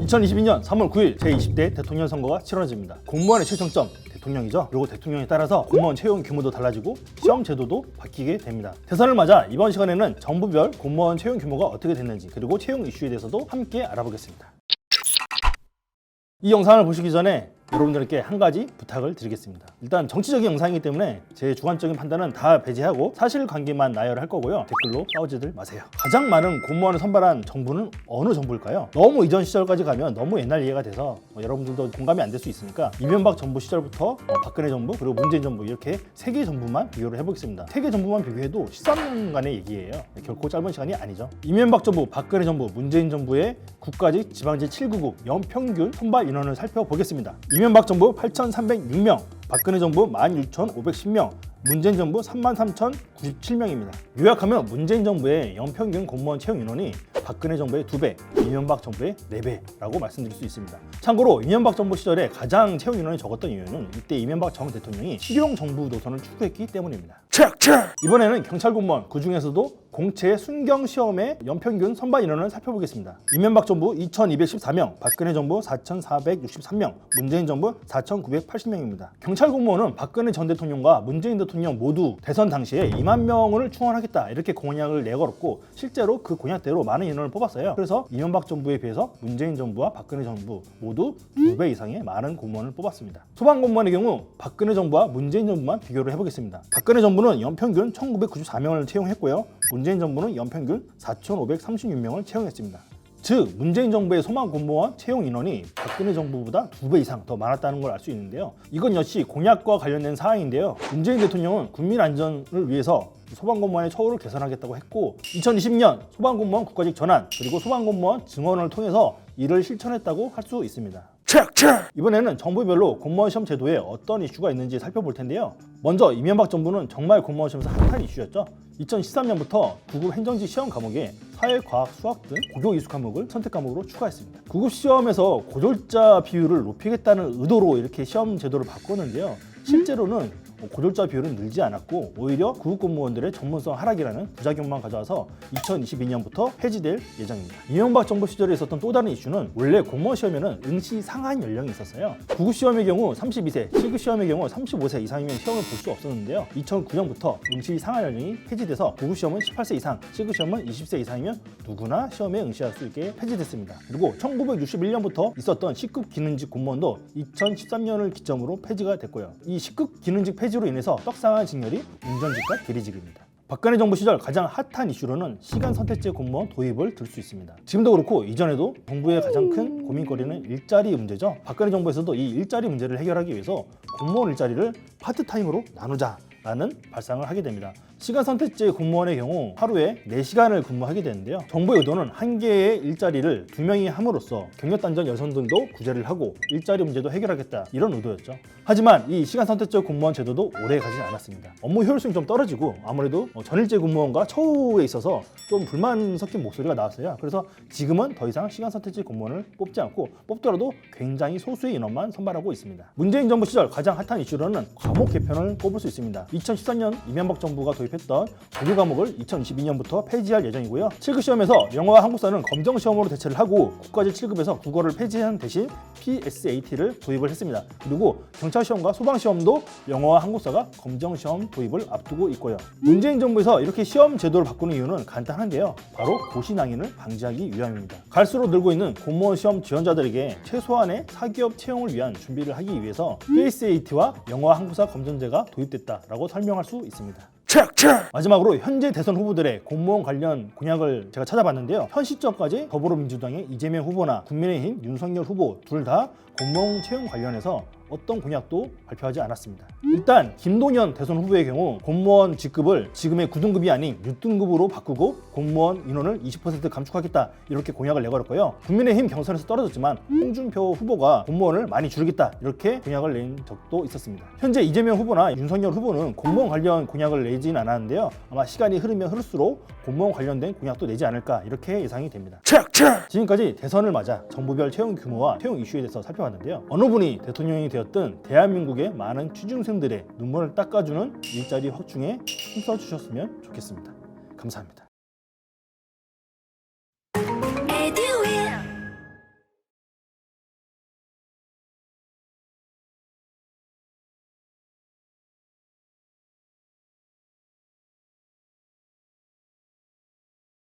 2022년 3월 9일 제20대 대통령 선거가 치러집니다. 공무원의 최종점 대통령이죠. 그리고 대통령에 따라서 공무원 채용 규모도 달라지고 시험 제도도 바뀌게 됩니다. 대선을 맞아 이번 시간에는 정부별 공무원 채용 규모가 어떻게 됐는지 그리고 채용 이슈에 대해서도 함께 알아보겠습니다. 이 영상을 보시기 전에 여러분들께 한 가지 부탁을 드리겠습니다. 일단 정치적인 영상이기 때문에 제 주관적인 판단은 다 배제하고 사실관계만 나열할 거고요. 댓글로 싸우지들 마세요. 가장 많은 공무원을 선발한 정부는 어느 정부일까요? 너무 이전 시절까지 가면 너무 옛날 이해가 돼서 뭐 여러분들도 공감이 안 될 수 있으니까 이명박 정부 시절부터 어, 박근혜 정부 그리고 문재인 정부 이렇게 세 개 정부만 비교를 해보겠습니다. 세 개 정부만 비교해도 13년간의 얘기예요. 결코 짧은 시간이 아니죠. 이명박 정부, 박근혜 정부, 문재인 정부의 국가직 지방직 7구국 연평균 선발 인원을 살펴보겠습니다. 이명박 정부 8,306명, 박근혜 정부 16,510명, 문재인 정부 33,097명입니다. 요약하면 문재인 정부의 연평균 공무원 채용 인원이 박근혜 정부의 2배, 이명박 정부의 4배라고 말씀드릴 수 있습니다. 참고로 이명박 정부 시절에 가장 채용 인원이 적었던 이유는 이때 이명박 전 대통령이 실용 정부 노선을 추구했기 때문입니다. 이번에는 경찰 공무원 그 중에서도 공채 순경 시험의 연평균 선발 인원을 살펴보겠습니다. 이명박 정부 2,214명, 박근혜 정부 4,463명, 문재인 정부 4,980명입니다. 경찰 공무원은 박근혜 전 대통령과 문재인 대통령 모두 대선 당시에 2만 명을 충원하겠다 이렇게 공약을 내걸었고 실제로 그 공약대로 많은 인원을 뽑았어요. 그래서 이명박 정부에 비해서 문재인 정부와 박근혜 정부 모두 두배 이상의 많은 공무원을 뽑았습니다. 소방 공무원의 경우 박근혜 정부와 문재인 정부만 비교를 해보겠습니다. 박근혜 정부는 연평균 1,994명을 채용했고요. 문재인 정부는 연평균 4,536명을 채용했습니다. 즉 문재인 정부의 소방 공무원 채용 인원이 박근혜 정부보다 두 배 이상 더 많았다는 걸 알 수 있는데요. 이건 역시 공약과 관련된 사항인데요. 문재인 대통령은 국민 안전을 위해서 소방공무원의 처우를 개선하겠다고 했고 2020년 소방공무원 국가직 전환 그리고 소방공무원 증원을 통해서 이를 실천했다고 할 수 있습니다. 이번에는 정부별로 공무원 시험 제도에 어떤 이슈가 있는지 살펴볼 텐데요. 먼저 이명박 정부는 정말 공무원 시험에서 핫한 이슈였죠. 2013년부터 구급 행정지 시험 과목에 사회, 과학, 수학 등 고교 이수 과목을 선택 과목으로 추가했습니다. 구급 시험에서 고졸자 비율을 높이겠다는 의도로 이렇게 시험 제도를 바꿨는데요. 실제로는 고졸자 비율은 늘지 않았고 오히려 구급 공무원들의 전문성 하락이라는 부작용만 가져와서 2022년부터 폐지될 예정입니다. 이명박 정부 시절에 있었던 또 다른 이슈는 원래 공무원 시험에는 응시 상한 연령이 있었어요. 구급 시험의 경우 32세, 7급 시험의 경우 35세 이상이면 시험을 볼 수 없었는데요. 2009년부터 응시 상한 연령이 폐지돼서 구급 시험은 18세 이상, 7급 시험은 20세 이상이면 누구나 시험에 응시할 수 있게 폐지됐습니다. 그리고 1961년부터 있었던 10급 기능직 공무원도 2013년을 기점으로 폐지가 됐고요. 이 10급 기능직 폐지 로 인해서 떡상한 직렬이 운전직과 대리직입니다. 박근혜 정부 시절 가장 핫한 이슈로는 시간 선택제 공무원 도입을 들 수 있습니다. 지금도 그렇고 이전에도 정부의 가장 큰 고민거리는 일자리 문제죠. 박근혜 정부에서도 이 일자리 문제를 해결하기 위해서 공무원 일자리를 파트타임으로 나누자. 라는 발상을 하게 됩니다. 시간 선택제 공무원의 경우 하루에 4시간을 근무하게 되는데요. 정부의 의도는 한 개의 일자리를 두 명이 함으로써 경력단절 여성들도 구제를 하고 일자리 문제도 해결하겠다 이런 의도였죠. 하지만 이 시간 선택제 공무원 제도도 오래 가지 않았습니다. 업무 효율성이 좀 떨어지고 아무래도 어, 전일제 공무원과 처우에 있어서 좀 불만 섞인 목소리가 나왔어요. 그래서 지금은 더 이상 시간 선택제 공무원을 뽑지 않고 뽑더라도 굉장히 소수의 인원만 선발하고 있습니다. 문재인 정부 시절 가장 핫한 이슈로는 과목 개편을 꼽을 수 있습니다. 2014년 이명박 정부가 도입 했던 조교 과목을 2022년부터 폐지할 예정이고요. 7급 시험에서 영어와 한국사는 검정 시험으로 대체를 하고 국가직 7급에서 국어를 폐지한 대신 PSAT를 도입을 했습니다. 그리고 경찰 시험과 소방 시험도 영어와 한국사가 검정 시험 도입을 앞두고 있고요. 문재인 정부에서 이렇게 시험 제도를 바꾸는 이유는 간단한데요. 바로 고시낭인을 방지하기 위함입니다. 갈수록 늘고 있는 공무원 시험 지원자들에게 최소한의 사기업 채용을 위한 준비를 하기 위해서 PSAT와 영어와 한국사 검정제가 도입됐다라고 설명할 수 있습니다. 마지막으로 현재 대선 후보들의 공무원 관련 공약을 제가 찾아봤는데요. 현 시점까지 더불어민주당의 이재명 후보나 국민의힘 윤석열 후보 둘 다 공무원 채용 관련해서 어떤 공약도 발표하지 않았습니다. 일단 김동연 대선 후보의 경우 공무원 직급을 지금의 9등급이 아닌 6등급으로 바꾸고 공무원 인원을 20% 감축하겠다 이렇게 공약을 내걸었고요. 국민의힘 경선에서 떨어졌지만 홍준표 후보가 공무원을 많이 줄이겠다 이렇게 공약을 낸 적도 있었습니다. 현재 이재명 후보나 윤석열 후보는 공무원 관련 공약을 내진 않았는데요. 아마 시간이 흐르면 흐를수록 공무원 관련된 공약도 내지 않을까 이렇게 예상이 됩니다. 지금까지 대선을 맞아 정부별 채용 규모와 채용 이슈에 대해서 살펴봤는데요. 어느 분이 대통령이 되었든 대한민국의 많은 취준생들의 눈물을 닦아주는 일자리 확충에 힘써주셨으면 좋겠습니다. 감사합니다.